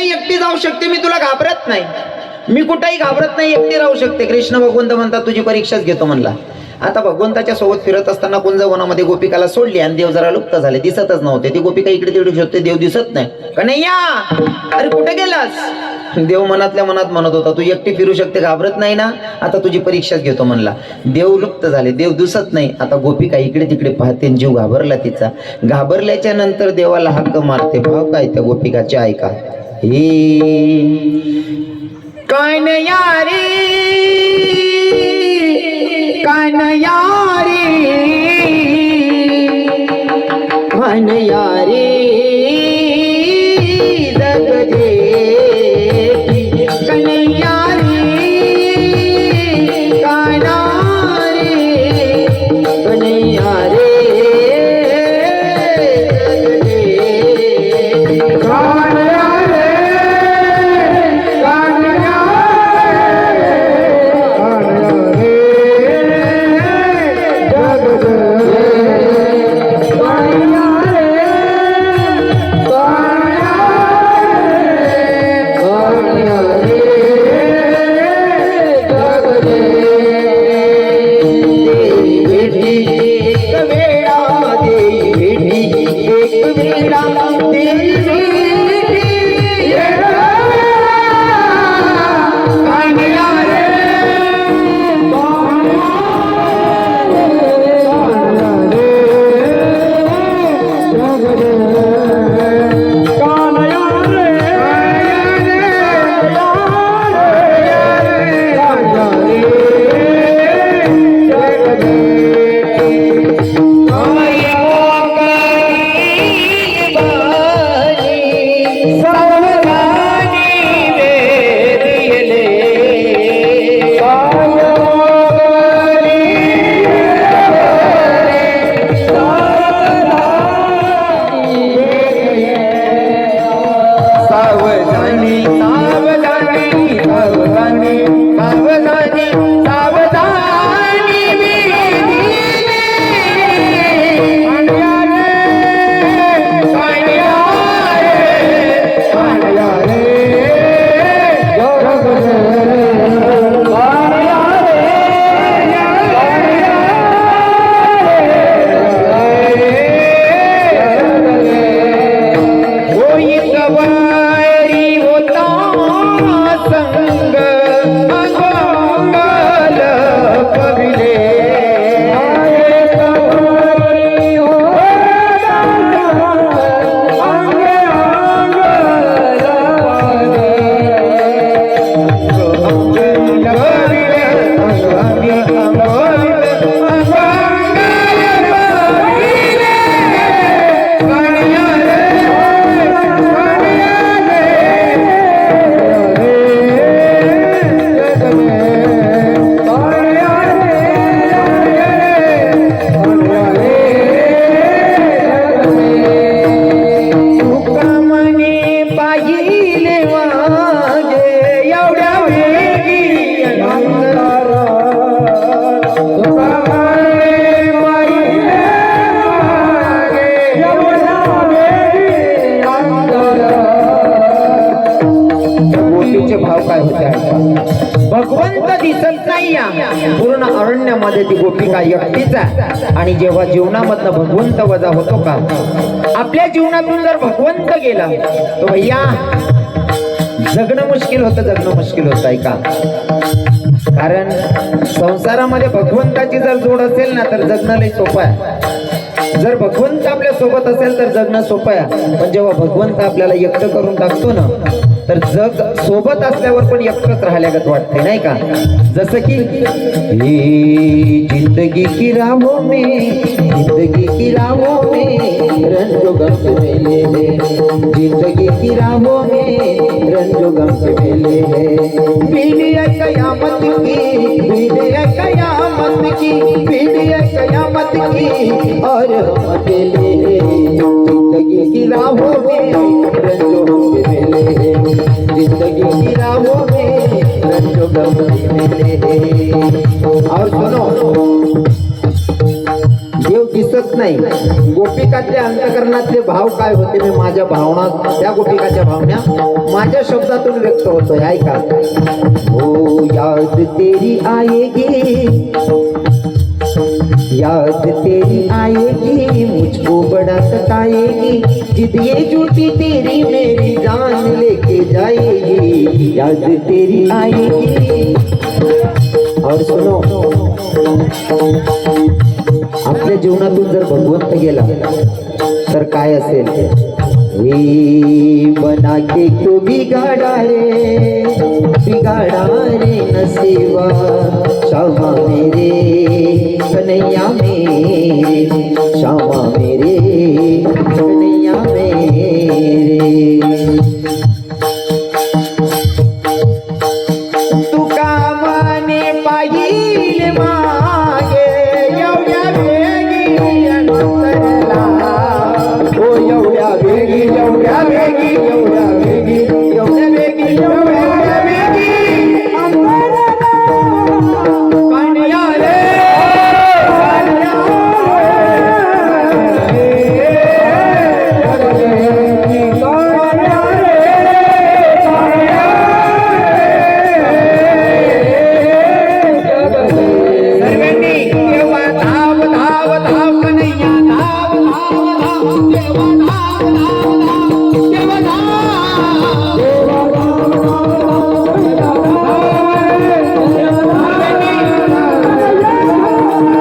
कुठेही एकटी जाऊ शकते मी तुला घाबरत नाही. मी कुठेही घाबरत नाही एकटी राहू शकते. कृष्ण भगवंत म्हणतात तुझी परीक्षाच घेतो म्हणला. आता भगवंताच्या सोबत फिरत असताना कुंजवनामध्ये गोपिकाला सोडली आणि देव जरा लुप्त झाले. दिसतच नव्हते. ती गोपिका इकडे तिकडे शोधते देव दिसत नाही. कन्हैया अरे कुठे गेलास? देव मनातल्या मनात म्हणत होता तू एकटी फिरू शकते घाबरत नाही ना? आता तुझी परीक्षाच घेतो म्हणला. देव लुप्त झाले. देव दिसत नाही. आता गोपिका इकडे तिकडे पाहते आणि जीव घाबरला तिचा. घाबरल्याच्या नंतर देवाला हक्क मारते भाव काय त्या गोपिकाचे? ऐका. Kanyaari Kanyaari Thank you. काय होते भगवंत दिसत नाही या पूर्ण अरण्यामध्ये ती गोपिका एकटीच आहे. आणि जेव्हा जीवनामधनं भगवंत वजा होतो का? आपल्या जीवनातून जर भगवंत गेला तर भैया जगणं मुश्किल होतं जगणं मुश्किल होत आहे का कारण संसारामध्ये भगवंताची जर जोड असेल ना तर जगणं लय सोपं आहे. जर भगवंत आपल्यासोबत असेल तर जगणं सोपं आहे. पण जेव्हा भगवंत आपल्याला एकटं करून टाकतो ना तर जग सोबत असल्यावर पण एकटंच राहिल्यागत वाटते नाही का? जसं की हे जिंदगी की रामो मे जिंदगी की रामो मे रंजो गम के जिंदगी की रामो मे रंजो गम के मेले हैं पीढ़ी कयामत की पीढ़ी कयामत की? कयामत की और हम अकेले जिंदगी की रामो देव दिसत नाही. गोपिकातले अंतकरणातले भाव काय होते मी माझ्या भावना त्या गोपिकाच्या भावना माझ्या शब्दातून व्यक्त होतोय. ऐका. हो याद तेरी आएगी. याद तेरी आएगी, मुझको बड़ा सताएगी। जिद ये झूठी तेरी मेरी जान लेके जाएगी। याद तेरी आएगी। और सुनो आपल्या जीवनातून जर भगवंत गेला, तर काय असेल बना के तो बिगाड़ा रे बिगाड़ा रे नसीबा